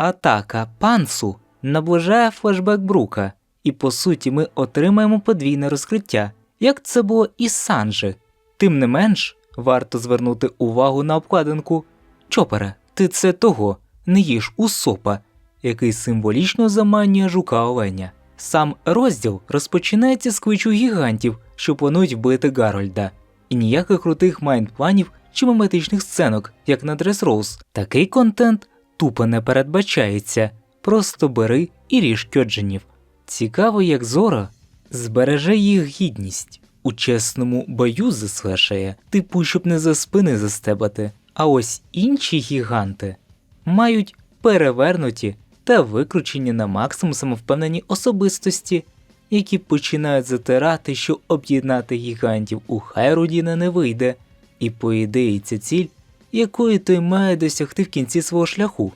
Атака пансу наближає флешбек Брука, і по суті ми отримаємо подвійне розкриття, як це було і з Санджи. Тим не менш, варто звернути увагу на обкладинку. Чопере, ти це того, не їж у сопа, який символічно заманює жука оленя. Сам розділ розпочинається з кличу гігантів, що планують вбити Гарольда, і ніяких крутих майнд-планів чи мематичних сценок, як на Dress Rose. Такий контент тупо не передбачається. Просто бери і ріж кьоджинів. Цікаво, як Зора збереже їх гідність у чесному бою заслешає, типу, щоб не за спини застебати. А ось інші гіганти мають перевернуті та викручені на максимум самовпевнені особистості, які починають затирати, що об'єднати гігантів у Хайрудіна не вийде, і по ідеї ця ціль, якої той має досягти в кінці свого шляху,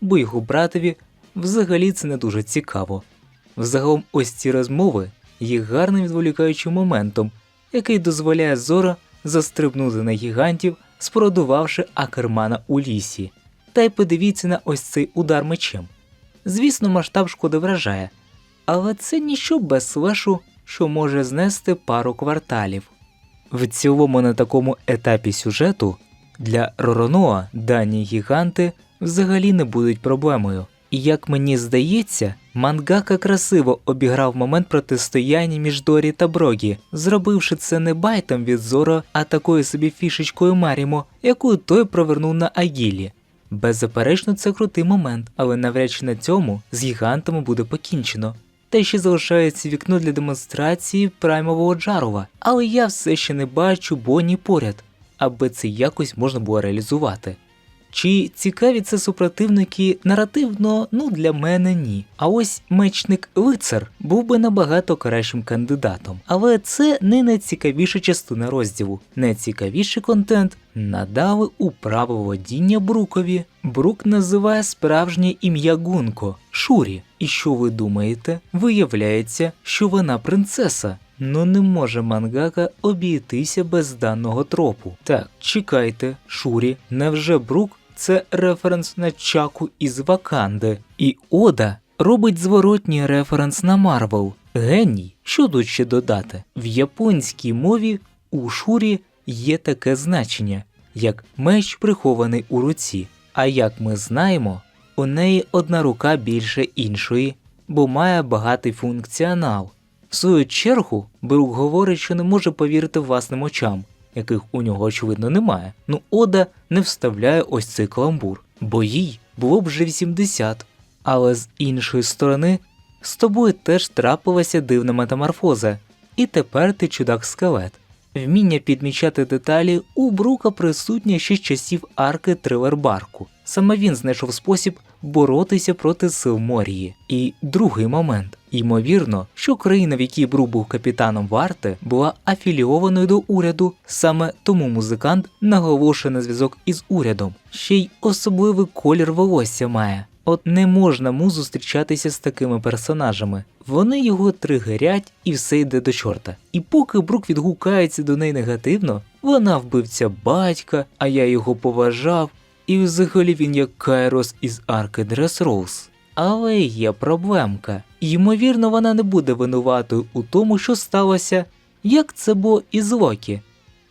бо його братові взагалі це не дуже цікаво. Взагалом ось ці розмови є гарним відволікаючим моментом, який дозволяє Зора застрибнути на гігантів, спродувавши Акермана у лісі. Та й подивіться на ось цей удар мечем. Звісно, масштаб шкоди вражає, але це ніщо без слешу, що може знести пару кварталів. В цілому на такому етапі сюжету для Ророноа дані гіганти взагалі не будуть проблемою. І як мені здається, мангака красиво обіграв момент протистояння між Дорі та Брогі, зробивши це не байтом від Зоро, а такою собі фішечкою Марімо, яку той провернув на Агілі. Беззаперечно, це крутий момент, але навряд чи на цьому з гігантами буде покінчено. Та ще залишається вікно для демонстрації праймового Джарова, але я все ще не бачу Бонні поряд, аби це якось можна було реалізувати. Чи цікаві це супротивники наративно? Ну для мене ні. А ось мечник лицар був би набагато кращим кандидатом. Але це не найцікавіша частина розділу. Найцікавіший контент надали у право володіння Брукові. Брук називає справжнє ім'я Гунко Шурі. І що ви думаєте? Виявляється, що вона принцеса. Ну не може мангака обійтися без даного тропу. Так, чекайте, Шурі, невже Брук це референс на Чаку із Ваканди, і Ода робить зворотній референс на Марвел. Геній, що тут ще додати? В японській мові у Шурі є таке значення, як меч прихований у руці. А як ми знаємо, у неї одна рука більше іншої, бо має багатий функціонал. В свою чергу, Брук говорить, що не може повірити власним очам, яких у нього очевидно немає. Ну, Ода не вставляє ось цей каламбур, бо їй було б вже 80. Але з іншої сторони, з тобою теж трапилася дивна метаморфоза, і тепер ти чудак скелет. Вміння підмічати деталі у Брука присутнє ще з часів арки Трилер Барку. Саме він знайшов спосіб боротися проти сил Морії. І другий момент. Ймовірно, що країна, в якій Брук був капітаном варти, була афілійованою до уряду, саме тому музикант наголошує на зв'язок із урядом. Ще й особливий колір волосся має. От не можна му зустрічатися з такими персонажами. Вони його тригерять і все йде до чорта. І поки Брук відгукається до неї негативно, вона вбивця батька, а я його поважав, і взагалі він як Кайрос із арки Дресроуз. Але є проблемка. Ймовірно, вона не буде винуватою у тому, що сталося, як це було із Локі.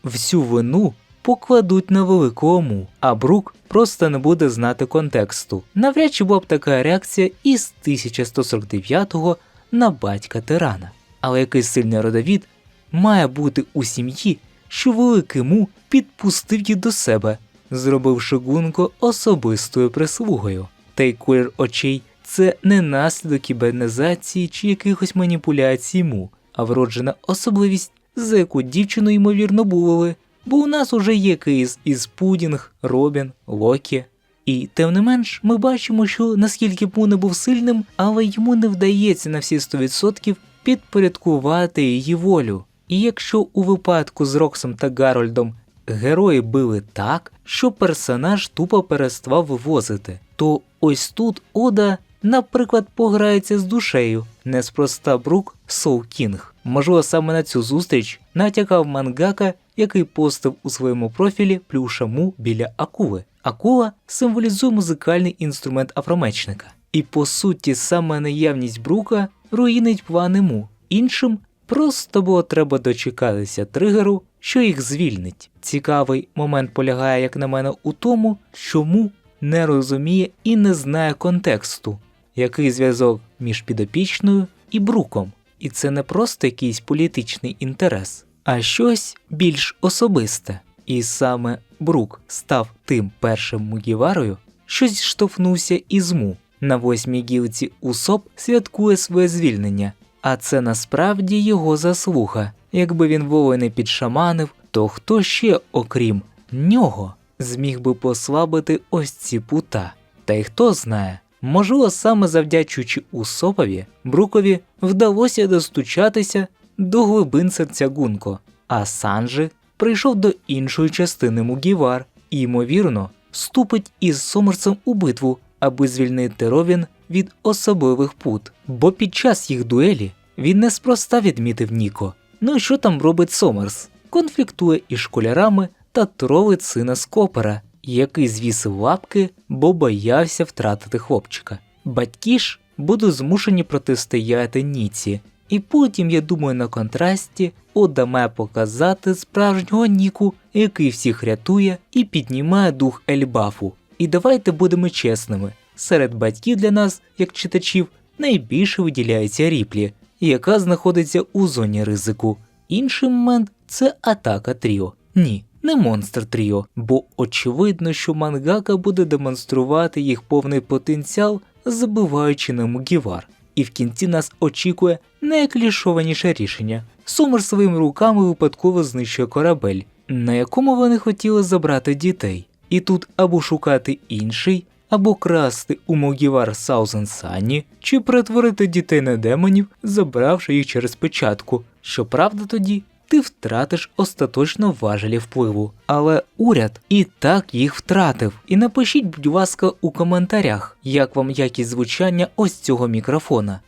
Всю вину покладуть на великому, а Брук просто не буде знати контексту. Навряд чи була б така реакція із 1149-го на батька тирана. Але якийсь сильний родовід має бути у сім'ї, що великий му підпустив її до себе, зробивши Гунко особистою прислугою. Та й колір очей це не наслідок кібернізації чи якихось маніпуляцій му, а вроджена особливість, за яку дівчину ймовірно булили. Бо у нас уже є кейс із Пудінг, Робін, Локі. І тим не менш, ми бачимо, що наскільки б не був сильним, але йому не вдається на всі 100% підпорядкувати її волю. І якщо у випадку з Роксом та Гарольдом герої били так, що персонаж тупо переставав вивозити, то ось тут Ода, наприклад, пограється з душею, неспроста Брук Соу Кінг. Можливо, саме на цю зустріч натякав мангака, який постив у своєму профілі плюша му біля акули. Акула символізує музикальний інструмент афромечника. І по суті, саме наявність брука руїнить плани му. Іншим просто було треба дочекатися тригеру, що їх звільнить. Цікавий момент полягає, як на мене, у тому, що му не розуміє і не знає контексту, який зв'язок між підопічною і бруком. І це не просто якийсь політичний інтерес, а щось більш особисте. І саме Брук став тим першим Мугіварою, що зіштовхнувся із Му. На восьмій гілці Усоп святкує своє звільнення, а це насправді його заслуга. Якби він Вову не підшаманив, то хто ще, окрім нього, зміг би послабити ось ці пута? Та й хто знає, можливо, саме завдячуючи Усопові, Брукові вдалося достучатися до глибин серця Гунко, а Санджи прийшов до іншої частини Мугівар і, ймовірно, вступить із Сомерсом у битву, аби звільнити Ровін від особливих пут. Бо під час їх дуелі він неспроста відмітив Ніко. Ну і що там робить Сомерс? Конфліктує із школярами та тровить сина Скопера, який звісив лапки, бо боявся втратити хлопчика. Батьки ж будуть змушені протистояти Ніці, і потім, я думаю, на контрасті Ода має показати справжнього Ніку, який всіх рятує і піднімає дух Ельбафу. І давайте будемо чесними: серед батьків для нас, як читачів, найбільше виділяється Ріплі, яка знаходиться у зоні ризику. Інший момент це атака Тріо. Ні, не монстр Тріо, бо очевидно, що мангака буде демонструвати їх повний потенціал, забиваючи на Мугівар. І в кінці нас очікує найклішованіше рішення. Сумер своїми руками випадково знищує корабель, на якому вони хотіли забрати дітей. І тут або шукати інший, або красти у Могівар Саузен Сані, чи перетворити дітей на демонів, забравши їх через печатку. Щоправда, тоді ти втратиш остаточно важелі впливу. Але уряд і так їх втратив. І напишіть, будь ласка, у коментарях, як вам якість звучання ось цього мікрофона.